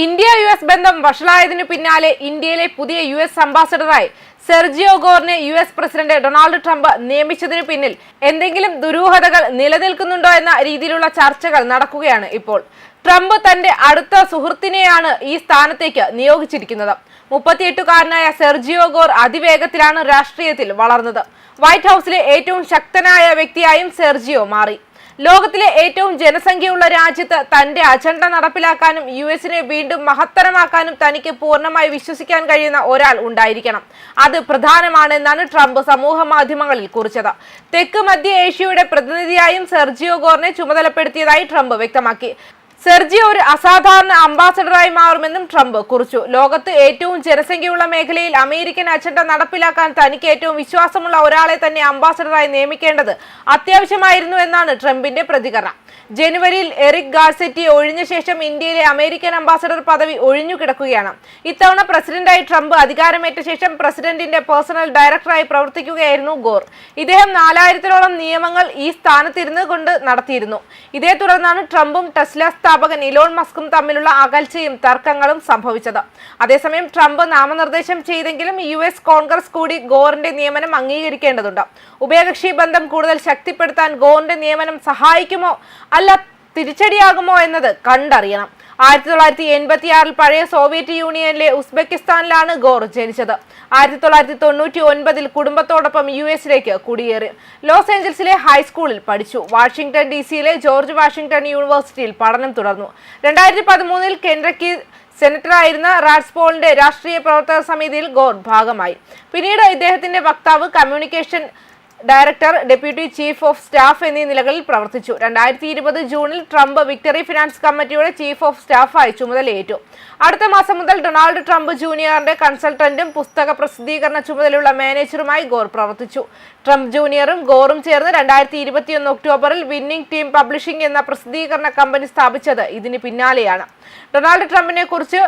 India U S ബന്ധം വഷളായതിനു പിന്നാലെ ഇന്ത്യയിലെ പുതിയ യു എസ് അംബാസഡറായി Sergio ഗോറിനെ U S president Donald Trump നിയമിച്ചതിനു പിന്നിൽ എന്തെങ്കിലും ദുരൂഹതകൾ നിലനിൽക്കുന്നുണ്ടോ എന്ന രീതിയിലുള്ള ചർച്ചകൾ നടക്കുകയാണ് ഇപ്പോൾ. ട്രംപ് തന്റെ അടുത്ത സുഹൃത്തിനെയാണ് ഈ സ്ഥാനത്തേക്ക് നിയോഗിച്ചിരിക്കുന്നത്. മുപ്പത്തിയെട്ടുകാരനായ സെർജിയോ ഗോർ അതിവേഗത്തിലാണ് രാഷ്ട്രീയത്തിൽ വളർന്നത്. വൈറ്റ് ഹൌസിലെ ഏറ്റവും ശക്തനായ വ്യക്തിയായും സെർജിയോ മാറി. ലോകത്തിലെ ഏറ്റവും ജനസംഖ്യയുള്ള രാജ്യത്ത് തന്റെ അജണ്ട നടപ്പിലാക്കാനും യു എസിനെ വീണ്ടും മഹത്തരമാക്കാനും തനിക്ക് പൂർണമായി വിശ്വസിക്കാൻ കഴിയുന്ന ഒരാൾ ഉണ്ടായിരിക്കണം. അത് പ്രധാനമാണെന്നാണ് ട്രംപ് സമൂഹ മാധ്യമങ്ങളിൽ കുറിച്ചത്. തെക്ക് മധ്യ ഏഷ്യയുടെ പ്രതിനിധിയായും സെർജിയോ ഗോറിനെ ചുമതലപ്പെടുത്തിയതായി ട്രംപ് വ്യക്തമാക്കി. സെർജിയോ ഒരു അസാധാരണ അംബാസഡറായി മാറുമെന്നും ട്രംപ് കുറിച്ചു. ലോകത്ത് ഏറ്റവും ജനസംഖ്യയുള്ള മേഖലയിൽ അമേരിക്കൻ അജണ്ട നടപ്പിലാക്കാൻ തനിക്ക് ഏറ്റവും വിശ്വാസമുള്ള ഒരാളെ തന്നെ അംബാസഡറായി നിയമിക്കേണ്ടത് അത്യാവശ്യമായിരുന്നു എന്നാണ് ട്രംപിന്റെ പ്രതികരണം. ജനുവരിയിൽ എറിക് ഗാർസെറ്റി ഒഴിഞ്ഞ ശേഷം ഇന്ത്യയിലെ അമേരിക്കൻ അംബാസഡർ പദവി ഒഴിഞ്ഞു കിടക്കുകയാണ്. ഇത്തവണ പ്രസിഡന്റായി ട്രംപ് അധികാരമേറ്റ ശേഷം പ്രസിഡന്റിന്റെ പേഴ്സണൽ ഡയറക്ടറായി പ്രവർത്തിക്കുകയായിരുന്നു ഗോർ. ഇദ്ദേഹം നാലായിരത്തിലോളം നിയമങ്ങൾ ഈ സ്ഥാനത്തിരുന്ന് കൊണ്ട് നടത്തിയിരുന്നു. ഇതേ തുടർന്നാണ് ട്രംപും ടെസ്ല സ്ഥാപകൻ ഇലോൺ മസ്കും തമ്മിലുള്ള അകൽച്ചയും തർക്കങ്ങളും സംഭവിച്ചത്. അതേസമയം ട്രംപ് നാമനിർദ്ദേശം ചെയ്തെങ്കിലും യു എസ് കോൺഗ്രസ് കൂടി ഗോറിന്റെ നിയമനം അംഗീകരിക്കേണ്ടതുണ്ട്. ഉഭയകക്ഷി ബന്ധം കൂടുതൽ ശക്തിപ്പെടുത്താൻ ഗോറിന്റെ നിയമനം സഹായിക്കുമോ? അല്ല തിരിച്ചടിയാകുമോ എന്നത് കണ്ടറിയണം. ആയിരത്തി തൊള്ളായിരത്തി എൺപത്തി ആറിൽ പഴയ സോവിയറ്റ് യൂണിയനിലെ ഉസ്ബെക്കിസ്ഥാനിലാണ് ഗോർ ജനിച്ചത്. ആയിരത്തി തൊള്ളായിരത്തി തൊണ്ണൂറ്റി ഒൻപതിൽ കുടുംബത്തോടൊപ്പം യു എസിലേക്ക് കുടിയേറി. ലോസ് ഏഞ്ചൽസിലെ ഹൈസ്കൂളിൽ പഠിച്ചു. വാഷിംഗ്ടൺ ഡി സിയിലെ ജോർജ് വാഷിംഗ്ടൺ യൂണിവേഴ്സിറ്റിയിൽ പഠനം തുടർന്നു. രണ്ടായിരത്തി പതിമൂന്നിൽ കെൻഡക്കി സെനറ്ററായിരുന്ന റാഡ്സ്പോളിന്റെ രാഷ്ട്രീയ പ്രവർത്തക സമിതിയിൽ ഗോർ ഭാഗമായി. പിന്നീട് ഇദ്ദേഹത്തിന്റെ വക്താവ് communication director deputy chief of staff എന്നീ നിലകളിൽ പ്രവർത്തിച്ചു. രണ്ടായിരത്തി ഇരുപത് ജൂണിൽ ട്രംപ് വിക്ടറി ഫിനാൻസ് കമ്മിറ്റിയുടെ ചീഫ് ഓഫ് സ്റ്റാഫായി ചുമതലയേറ്റു. അടുത്ത മാസം മുതൽ ഡൊണാൾഡ് ട്രംപ് ജൂനിയറിന്റെ കൺസൾട്ടന്റും പുസ്തക പ്രസിദ്ധീകരണ ചുമതലയുള്ള മാനേജറുമായി ഗോർ പ്രവർത്തിച്ചു. ട്രംപ് ജൂനിയറും ഗോറും ചേർന്ന് രണ്ടായിരത്തി ഇരുപത്തിയൊന്ന് ഒക്ടോബറിൽ വിന്നിംഗ് ടീം പബ്ലിഷിംഗ് എന്ന പ്രസിദ്ധീകരണ കമ്പനി സ്ഥാപിച്ചത് ഇതിന് പിന്നാലെയാണ്. ഡൊണാൾഡ് ട്രംപിനെ കുറിച്ച്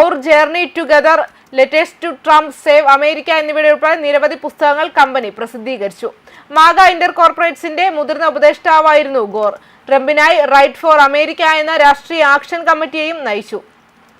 our journey together letters to Trump save America എന്നിവയുടെ ഉൾപ്പെടെ നിരവധി പുസ്തകങ്ങൾ കമ്പനി പ്രസിദ്ധീകരിച്ചു. മാഗ ഇന്റർ കോർപ്പറേറ്റ്സിന്റെ മുതിർന്ന ഉപദേഷ്ടാവായിരുന്നു ഗോർ. ട്രംപിനായി റൈറ്റ് ഫോർ അമേരിക്ക എന്ന രാഷ്ട്രീയ ആക്ഷൻ കമ്മിറ്റിയെയും നയിച്ചു.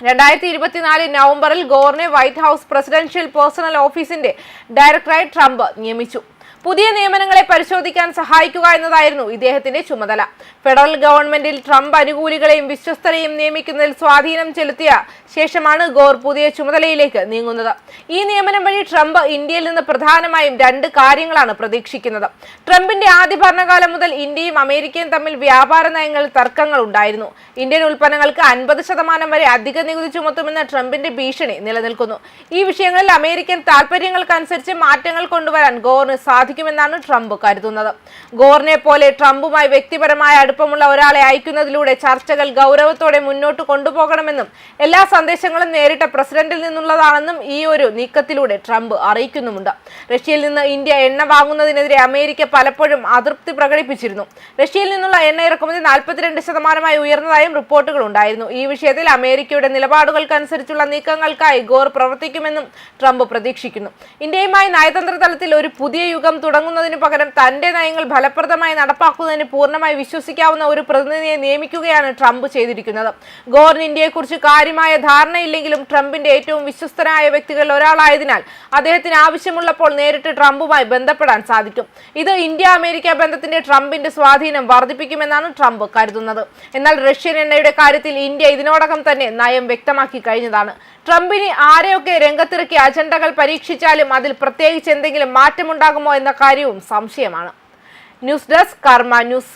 രണ്ടായിരത്തി ഇരുപത്തിനാല് നവംബറിൽ ഗോറിനെ വൈറ്റ് ഹൗസ് പ്രസിഡൻഷ്യൽ പേഴ്സണൽ ഓഫീസിന്റെ ഡയറക്ടറായി ട്രംപ് നിയമിച്ചു. പുതിയ നിയമനങ്ങളെ പരിശോധിക്കാൻ സഹായിക്കുക എന്നതായിരുന്നു ഇദ്ദേഹത്തിന്റെ ചുമതല. ഫെഡറൽ ഗവൺമെന്റിൽ ട്രംപ് അനുകൂലികളെയും വിശ്വസ്തരെയും നിയമിക്കുന്നതിൽ സ്വാധീനം ചെലുത്തിയ ശേഷമാണ് ഗോർ പുതിയ ചുമതലയിലേക്ക് നീങ്ങുന്നത്. ഈ നിയമനം വഴി ട്രംപ് ഇന്ത്യയിൽ നിന്ന് പ്രധാനമായും രണ്ട് കാര്യങ്ങളാണ് പ്രതീക്ഷിക്കുന്നത്. ട്രംപിന്റെ ആദ്യ ഭരണകാലം മുതൽ ഇന്ത്യയും അമേരിക്കയും തമ്മിൽ വ്യാപാര നയങ്ങളിൽ തർക്കങ്ങൾ ഉണ്ടായിരുന്നു. ഇന്ത്യൻ ഉൽപ്പന്നങ്ങൾക്ക് അൻപത് ശതമാനം വരെ അധിക നികുതി ചുമത്തുമെന്ന ട്രംപിന്റെ ഭീഷണി നിലനിൽക്കുന്നു. ഈ വിഷയങ്ങളിൽ അമേരിക്കൻ താൽപര്യങ്ങൾക്കനുസരിച്ച് മാറ്റങ്ങൾ കൊണ്ടുവരാൻ ഗോറിന് സാധിക്കുമെന്നാണ് ട്രംപ് കരുതുന്നത്. ഗോറിനെ പോലെ ട്രംപുമായി വ്യക്തിപരമായ അടുപ്പമുള്ള ഒരാളെ അയക്കുന്നതിലൂടെ ചർച്ചകൾ ഗൗരവത്തോടെ മുന്നോട്ട് കൊണ്ടുപോകണമെന്നും എല്ലാ സന്ദേശങ്ങളും നേരിട്ട പ്രസിഡന്റിൽ നിന്നുള്ളതാണെന്നും ഈ ഒരു നീക്കത്തിലൂടെ ട്രംപ് അറിയിക്കുന്നുമുണ്ട്. റഷ്യയിൽ നിന്ന് ഇന്ത്യ എണ്ണ വാങ്ങുന്നതിനെതിരെ അമേരിക്ക പലപ്പോഴും അതൃപ്തി പ്രകടിപ്പിച്ചിരുന്നു. റഷ്യയിൽ നിന്നുള്ള എണ്ണ ഇറക്കുമതി നാൽപ്പത്തിരണ്ട് ശതമാനമായി ഉയർന്നതായും റിപ്പോർട്ടുകൾ ഉണ്ടായിരുന്നു. ഈ വിഷയത്തിൽ അമേരിക്കയുടെ നിലപാടുകൾക്കനുസരിച്ചുള്ള നീക്കങ്ങൾക്കായി ഗോർ പ്രവർത്തിക്കുമെന്നും ട്രംപ് പ്രതീക്ഷിക്കുന്നു. ഇന്ത്യയുമായി നയതന്ത്ര തലത്തിൽ ഒരു പുതിയ യുഗം തുടങ്ങുന്നതിന് പകരം തന്റെ നയങ്ങൾ ഫലപ്രദമായി നടപ്പാക്കുന്നതിന് പൂർണമായി വിശ്വസിക്കാവുന്ന ഒരു പ്രതിനിധിയെ നിയമിക്കുകയാണ് ട്രംപ് ചെയ്തിരിക്കുന്നത്. ഗോറിന് ഇന്ത്യയെക്കുറിച്ച് കാര്യമായ ധാരണയില്ലെങ്കിലും ട്രംപിന്റെ ഏറ്റവും വിശ്വസ്തനായ വ്യക്തികളിൽ ഒരാളായതിനാൽ അദ്ദേഹത്തിന് ആവശ്യമുള്ളപ്പോൾ നേരിട്ട് ട്രംപുമായി ബന്ധപ്പെടാൻ സാധിക്കും. ഇത് ഇന്ത്യ അമേരിക്ക ബന്ധത്തിന്റെ ട്രംപിന്റെ സ്വാധീനം വർദ്ധിപ്പിക്കുമെന്നാണ് ട്രംപ് കരുതുന്നത്. എന്നാൽ റഷ്യൻ എണ്ണയുടെ കാര്യത്തിൽ ഇന്ത്യ ഇതിനോടകം തന്നെ നയം വ്യക്തമാക്കി കഴിഞ്ഞതാണ്. ട്രംപിന് ആരെയൊക്കെ രംഗത്തിറക്കി അജണ്ടകൾ പരീക്ഷിച്ചാലും അതിൽ പ്രത്യേകിച്ച് എന്തെങ്കിലും മാറ്റമുണ്ടാകുമോ എന്ന കാര്യവും സംശയമാണ്. News desk Karma news.